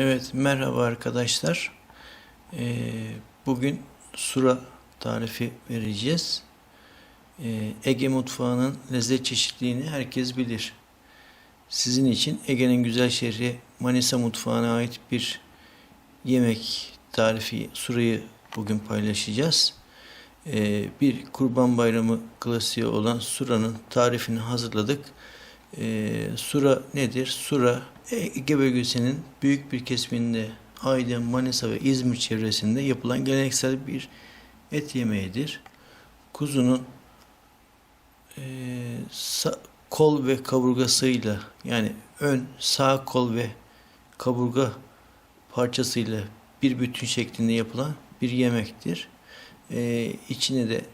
Evet, merhaba arkadaşlar. Ee, bugün sura tarifi vereceğiz. Ee, Ege mutfağının lezzet çeşitliliğini herkes bilir. Sizin için Ege'nin güzel şehri Manisa mutfağına ait bir yemek tarifi surayı bugün paylaşacağız. Ee, bir Kurban Bayramı klasiği olan suranın tarifini hazırladık. Ee, sura nedir? Sura Ege bölgesinin büyük bir kesiminde Aydın, Manisa ve İzmir çevresinde yapılan geleneksel bir et yemeğidir. Kuzunun e, sa- kol ve kaburgasıyla yani ön sağ kol ve kaburga parçasıyla bir bütün şeklinde yapılan bir yemektir. E, içine de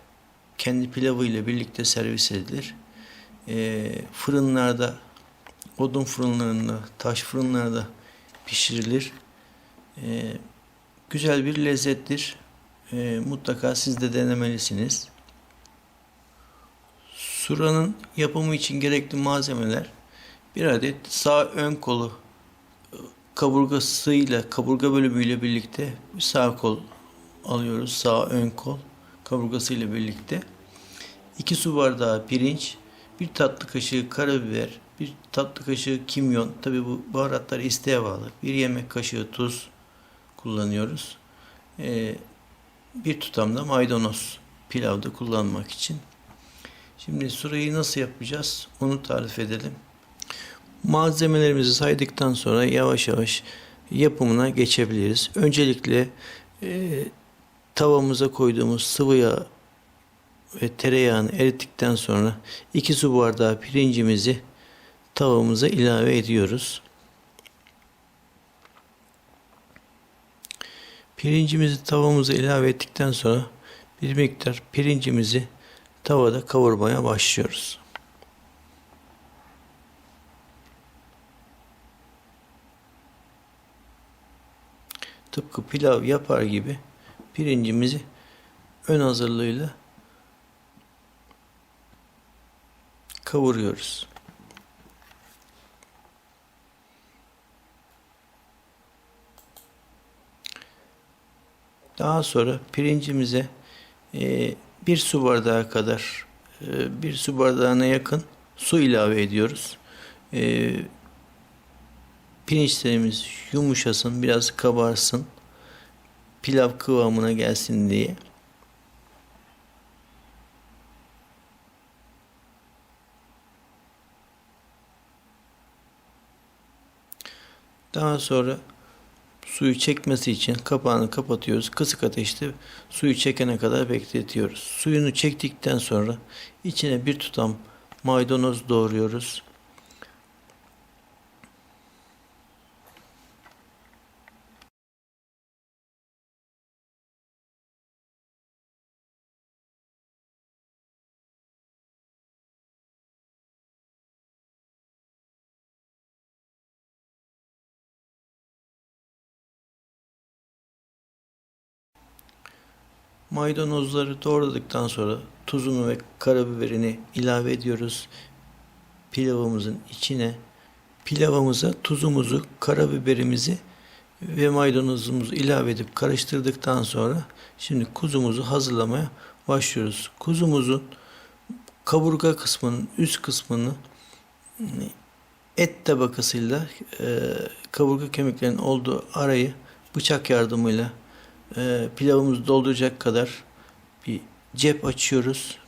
kendi pilavıyla birlikte servis edilir. E, fırınlarda odun fırınlarında, taş fırınlarda pişirilir. Ee, güzel bir lezzettir. Ee, mutlaka siz de denemelisiniz. Suranın yapımı için gerekli malzemeler bir adet sağ ön kolu kaburgasıyla, kaburga bölümüyle birlikte sağ kol alıyoruz. Sağ ön kol kaburgasıyla birlikte. 2 su bardağı pirinç, bir tatlı kaşığı karabiber, bir tatlı kaşığı kimyon, tabi bu baharatlar isteğe bağlı. Bir yemek kaşığı tuz kullanıyoruz. Ee, bir tutam da maydanoz pilavda kullanmak için. Şimdi surayı nasıl yapacağız onu tarif edelim. Malzemelerimizi saydıktan sonra yavaş yavaş yapımına geçebiliriz. Öncelikle e, tavamıza koyduğumuz sıvı yağ ve tereyağını erittikten sonra 2 su bardağı pirincimizi tavamıza ilave ediyoruz. Pirincimizi tavamıza ilave ettikten sonra bir miktar pirincimizi tavada kavurmaya başlıyoruz. Tıpkı pilav yapar gibi pirincimizi ön hazırlığıyla kavuruyoruz. Daha sonra pirincimize e, bir su bardağı kadar e, bir su bardağına yakın su ilave ediyoruz. E, pirinçlerimiz yumuşasın, biraz kabarsın, pilav kıvamına gelsin diye. Daha sonra suyu çekmesi için kapağını kapatıyoruz. Kısık ateşte suyu çekene kadar bekletiyoruz. Suyunu çektikten sonra içine bir tutam maydanoz doğruyoruz. Maydanozları doğradıktan sonra tuzunu ve karabiberini ilave ediyoruz pilavımızın içine. Pilavımıza tuzumuzu, karabiberimizi ve maydanozumuzu ilave edip karıştırdıktan sonra şimdi kuzumuzu hazırlamaya başlıyoruz. Kuzumuzun kaburga kısmının üst kısmını et tabakasıyla e, kaburga kemiklerinin olduğu arayı bıçak yardımıyla e, pilavımızı dolduracak kadar bir cep açıyoruz.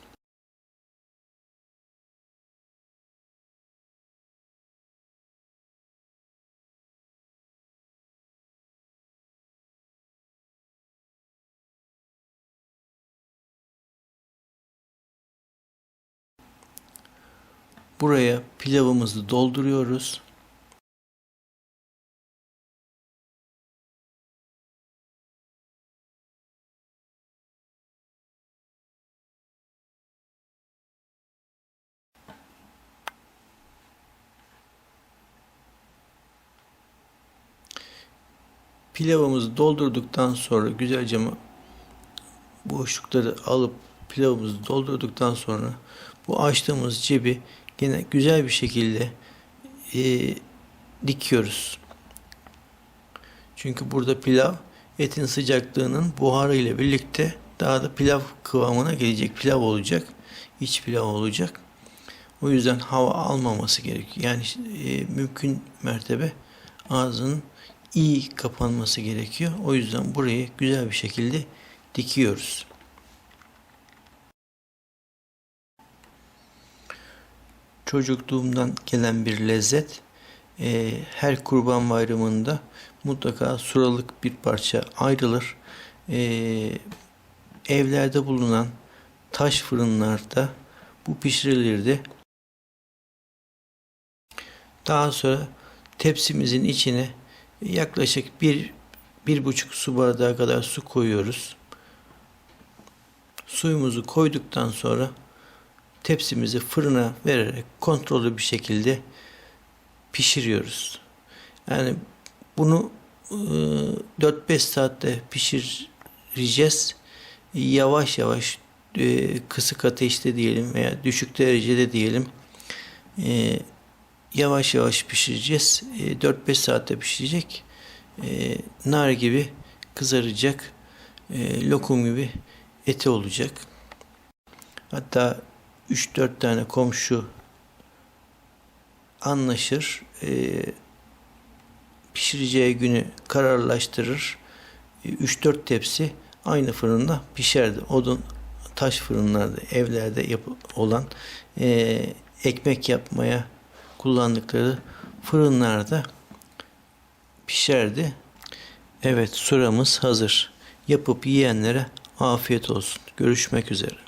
Buraya pilavımızı dolduruyoruz. Pilavımızı doldurduktan sonra güzelce boşlukları alıp pilavımızı doldurduktan sonra bu açtığımız cebi yine güzel bir şekilde e, dikiyoruz. Çünkü burada pilav etin sıcaklığının buharı ile birlikte daha da pilav kıvamına gelecek. Pilav olacak. iç pilav olacak. O yüzden hava almaması gerekiyor. Yani e, mümkün mertebe ağzının iyi kapanması gerekiyor. O yüzden burayı güzel bir şekilde dikiyoruz. Çocukluğumdan gelen bir lezzet. E, her kurban bayramında mutlaka suralık bir parça ayrılır. E, evlerde bulunan taş fırınlarda bu pişirilirdi. Daha sonra tepsimizin içine yaklaşık bir, bir buçuk su bardağı kadar su koyuyoruz. Suyumuzu koyduktan sonra tepsimizi fırına vererek kontrollü bir şekilde pişiriyoruz. Yani bunu e, 4-5 saatte pişireceğiz. Yavaş yavaş e, kısık ateşte diyelim veya düşük derecede diyelim. E, yavaş yavaş pişireceğiz. E, 4-5 saatte pişirecek. E, nar gibi kızaracak. E, lokum gibi eti olacak. Hatta 3-4 tane komşu anlaşır. E, pişireceği günü kararlaştırır. 3-4 tepsi aynı fırında pişerdi. Odun taş fırınlarda, evlerde yap olan e, ekmek yapmaya kullandıkları fırınlarda pişerdi. Evet, suramız hazır. Yapıp yiyenlere afiyet olsun. Görüşmek üzere.